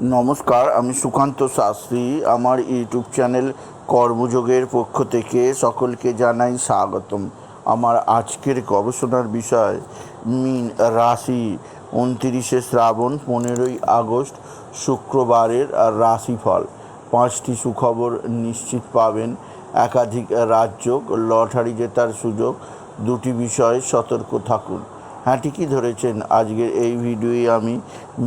নমস্কার, আমি সুকান্ত শাস্ত্রী। আমার ইউটিউব চ্যানেল কর্মযোগের পক্ষ থেকে সকলকে জানাই স্বাগতম। আমার আজকের গবেষণার বিষয়, মিন রাশি। উনতিরিশে শ্রাবণ, পনেরোই আগস্ট, শুক্রবারের রাশিফল। পাঁচটি সুখবর নিশ্চিত পাবেন। একাধিক রাজ্য লটারি জেতার সুযোগ। দুটি বিষয়ে সতর্ক থাকুন। হ্যাঁ ঠিকই ধরেছেন। আজকের এই ভিডিওয়ে আমি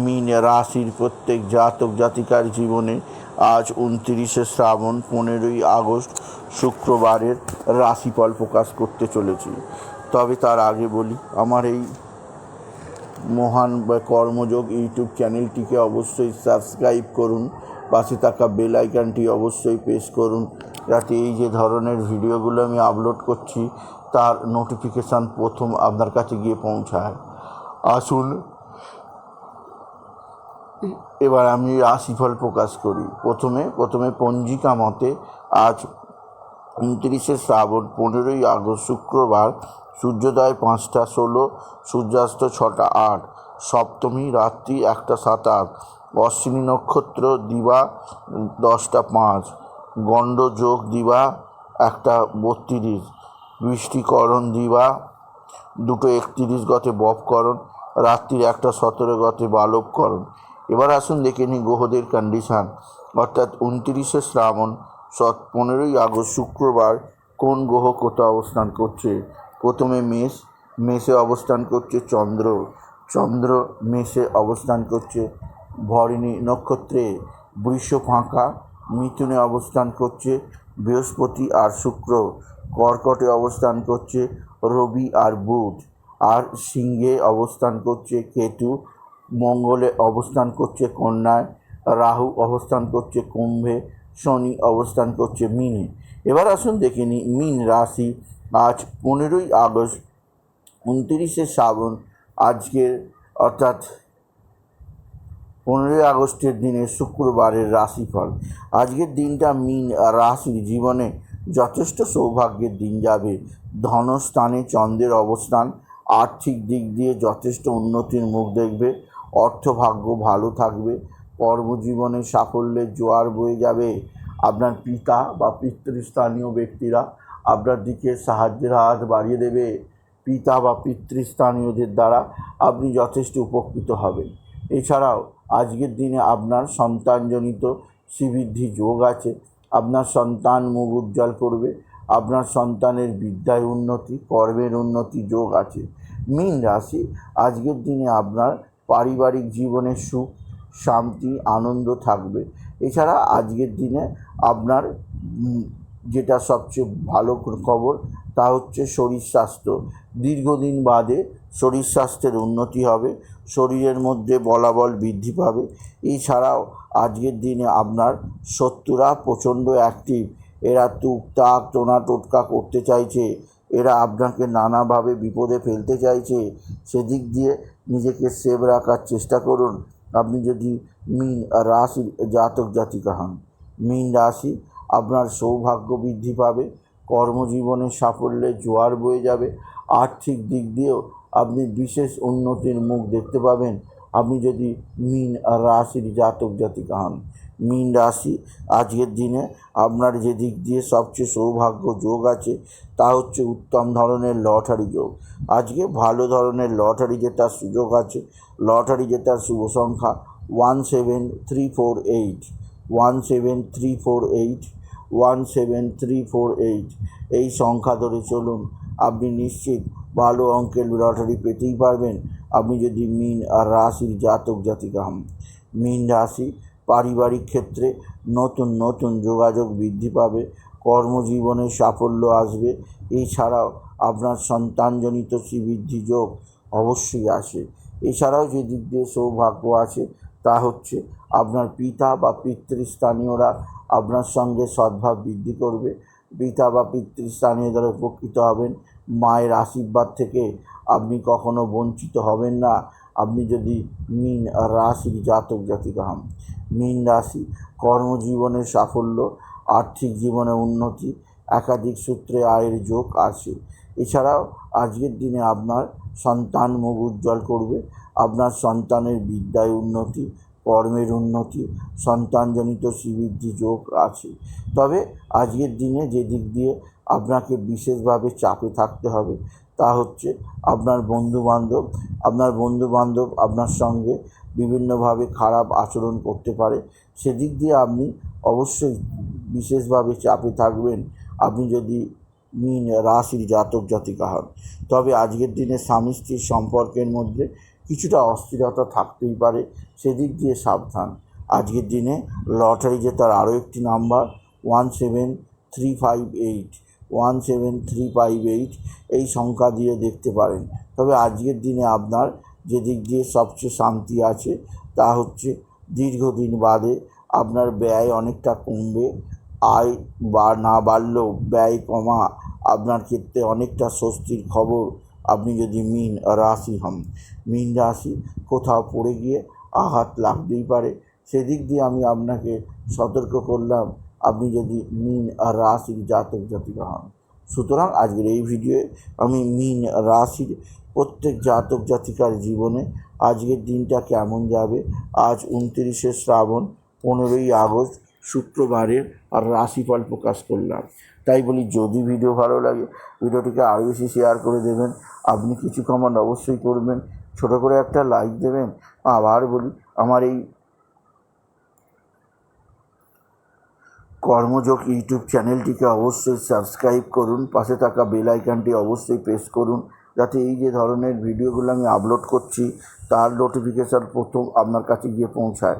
মিন রাশির প্রত্যেক জাতক জাতিকার জীবনে আজ উনত্রিশে শ্রাবণ পনেরোই আগস্ট শুক্রবারের রাশিফল প্রকাশ করতে চলেছি। তবে তার আগে বলি, আমার এই মহান বা কর্মযোগ ইউটিউব চ্যানেলটিকে অবশ্যই সাবস্ক্রাইব করুন। পাশে থাকা বেল আইকনটি অবশ্যই প্রেস করুন, যাতে এই যে ধরনের ভিডিওগুলো আমি আপলোড করছি, তার নোটিফিকেশান প্রথম আপনার কাছে গিয়ে পৌঁছায়। আসুন, এবার আমি রাশিফল প্রকাশ করি। প্রথমে প্রথমে পঞ্জিকা মতে আজ উনত্রিশে শ্রাবণ, পনেরোই আগস্ট, শুক্রবার, সূর্যোদয় পাঁচটা ষোলো, সূর্যাস্ত ছটা আট, সপ্তমী রাত্রি একটা সাতাশ অশ্বিনী নক্ষত্র দিবা, দশটা পাঁচ। গণ্ডযোগ দিবা, একটা বত্রিশ। বৃষ্টিকরণ দিবা, দুটো একত্রিশ গতে বপকরণ, রাত্রির একটা সতেরো গতে বালবকরণ। এবার আসুন দেখে নিই গ্রহদের কন্ডিশান অর্থাৎ উনত্রিশে শ্রাবণ, সৎ পনেরোই আগস্ট শুক্রবার কোন গ্রহ কোথাও অবস্থান করছে? প্রথমে মেষ, মেষে অবস্থান করছে চন্দ্র। চন্দ্র মেষে অবস্থান করছে ভরিণী নক্ষত্রে বৃষ ফাঁকা, মিথুনে অবস্থান করছে, বৃহস্পতি আর শুক্র কর্কটে অবস্থান করছে, রবি আর বুধ, আর সিংহে অবস্থান করছে, কেতু, মঙ্গলে অবস্থান করছে, কন্যায়, রাহু অবস্থান করছে, কুম্ভে, শনি অবস্থান করছে, মিনে। এবার আসুন দেখে নিই, মিন রাশি আজ পনেরোই আগস্ট, উনতিরিশে শ্রাবণ, আজকের, অর্থাৎ পনেরোই আগস্টের দিনে শুক্রবারের রাশিফল। আজকের দিনটা মিন রাশির জীবনে যথেষ্ট সৌভাগ্যের দিন যাবে। ধনস্থানে চন্দ্রের অবস্থান আর্থিক দিক দিয়ে যথেষ্ট উন্নতির মুখ দেখবে। অর্থভাগ্য ভালো থাকবে। কর্মজীবনে সাফল্যের জোয়ার বয়ে যাবে। আপনার পিতা বা পিতৃস্থানীয় ব্যক্তিরা আপনার দিকে সাহায্যের হাত বাড়িয়ে দেবে। পিতা বা পিতৃস্থানীয়দের দ্বারা আপনি যথেষ্ট উপকৃত হবেন। এছাড়াও আজকের দিনে আপনার সন্তানজনিত শ্রীবৃদ্ধি যোগ আছে, আপনার সন্তান মুখ উজ্জ্বল করবে, আপনার সন্তানের বিদ্যায় উন্নতি, কর্মের উন্নতি যোগ আছে। মীন রাশি, আজকের দিনে আপনার পারিবারিক জীবনে সুখ, শান্তি, আনন্দ থাকবে। এছাড়া আজকের দিনে আপনার যেটা সবচেয়ে ভালো খবর, তা হচ্ছে শরীর স্বাস্থ্য। দীর্ঘদিন বাদে শরীর স্বাস্থ্যের উন্নতি হবে, শরীরের মধ্যে বলাবল বৃদ্ধি পাবে। এছাড়াও আজকের দিনে আপনার শত্রুরা প্রচণ্ড অ্যাক্টিভ এরা টুকটাক টোনা টোটকা করতে চাইছে। এরা আপনাকে নানাভাবে বিপদে ফেলতে চাইছে। সেদিক দিয়ে নিজেকে সেভ রাখার চেষ্টা করুন। আপনি যদি মিন রাশির জাতক জাতিকা হন, মিন রাশি আপনার সৌভাগ্য বৃদ্ধি পাবে, কর্মজীবনে সাফল্যে জোয়ার বয়ে যাবে, আর্থিক দিক দিয়েও আপনি বিশেষ উন্নতির মুখ দেখতে পাবেন। আপনি যদি মিন রাশির জাতক জাতিকা হন, মিন রাশি আজকের দিনে আপনার যে দিক দিয়ে সবচেয়ে সৌভাগ্য যোগ আছে, তা হচ্ছে উত্তম ধরনের লটারি যোগ। আজকে ভালো ধরনের লটারি জেতার সুযোগ আছে, লটারি জেতার শুভ সংখ্যা one seven three four eight, one seven three four eight. One seven three four eight এই সংখ্যা ধরে চলুন। আপনি নিশ্চিত ভালো অঙ্কের লটারি পেতেই পারবেন। আপনি যদি মিন আর রাশির জাতক জাতিকা হন। মিন রাশি পারিবারিক ক্ষেত্রে নতুন নতুন যোগাযোগ বৃদ্ধি পাবে, কর্মজীবনে সাফল্য আসবে। এছাড়াও আপনার সন্তানজনিত শ্রীবৃদ্ধি যোগ অবশ্যই আসে। এছাড়াও যে দিক দিয়ে সৌভাগ্য আছে তা হচ্ছে আপনার পিতা বা পিতৃস্থানীয়রা আপনার সঙ্গে সদ্ভাব বৃদ্ধি করবে। পিতা বা পিতৃস্থানীয় দ্বারা উপকৃত হবেন। মায়ের আশীর্বাদ থেকে আপনি কখনো বঞ্চিত হবেন না। আপনি যদি মিন রাশির জাতক জাতিকা হন। মিন রাশি কর্মজীবনের সাফল্য, আর্থিক জীবনে উন্নতি, একাধিক সূত্রে আয়ের যোগ আছে এছাড়াও আজকের দিনে আপনার সন্তান মুখ উজ্জ্বল করবে, আপনার সন্তানের বিদ্যায় উন্নতি, কর্মের উন্নতি, সন্তানজনিত শ্রীবৃদ্ধি যোগ আছে। তবে আজকের দিনে যে দিক দিয়ে আপনাকে বিশেষভাবে চাপে থাকতে হবে, তা হচ্ছে আপনার বন্ধুবান্ধব আপনার বন্ধুবান্ধব আপনার সঙ্গে বিভিন্নভাবে খারাপ আচরণ করতে পারে। সেদিক দিয়ে আপনি অবশ্যই বিশেষভাবে চাপে থাকবেন। আপনি যদি মীন রাশির জাতক জাতিকা হন। তবে আজকের দিনে স্বামী স্ত্রীর সম্পর্কের মধ্যে কিছুটা অস্থিরতা থাকতেই পারে, সেদিক দিয়ে সাবধান। আজকের দিনে লটারি জেতার আরও একটি number one seven three five eight, one seven three five eight এই সংখ্যা দিয়ে দেখতে পারেন। তবে আজকের দিনে আপনার যে দিক দিয়ে সবচেয়ে শান্তি আছে তা হচ্ছে দীর্ঘদিন বাদে আপনার ব্যয় অনেকটা কমবে আয় বা না বাড়লেও ব্যয় কমা আপনার ক্ষেত্রে অনেকটা স্বস্তির খবর। আপনি যদি মিন রাশি হন, মিন রাশি কোথাও পড়ে গিয়ে আঘাত লাগতেই পারে। সেদিক দিয়ে আমি আপনাকে সতর্ক করলাম, আপনি যদি মিন রাশির জাতক জাতিকা হন। সুতরাং আজকের এই ভিডিওয়ে আমি মিন রাশির প্রত্যেক জাতক জাতিকার জীবনে আজকের দিনটা কেমন যাবে? আজ উনত্রিশে শ্রাবণ, পনেরোই আগস্ট শুক্রবারের আর রাশিফল প্রকাশ করলাম। তাই বলি, যদি ভিডিও ভালো লাগে ভিডিওটিকে আরও বেশি শেয়ার করে দেবেন। আপনি কিছু কমেন্ট অবশ্যই করবেন। ছোট করে একটা লাইক দেবেন। আবার বলি, আমার এই কর্মযোগ ইউটিউব চ্যানেলটিকে অবশ্যই সাবস্ক্রাইব করুন। পাশে থাকা বেল আইকনটি অবশ্যই প্রেস করুন। যাতে এই যে ধরনের ভিডিওগুলো আমি আপলোড করছি, তার নোটিফিকেশান প্রথম আপনার কাছে গিয়ে পৌঁছায়।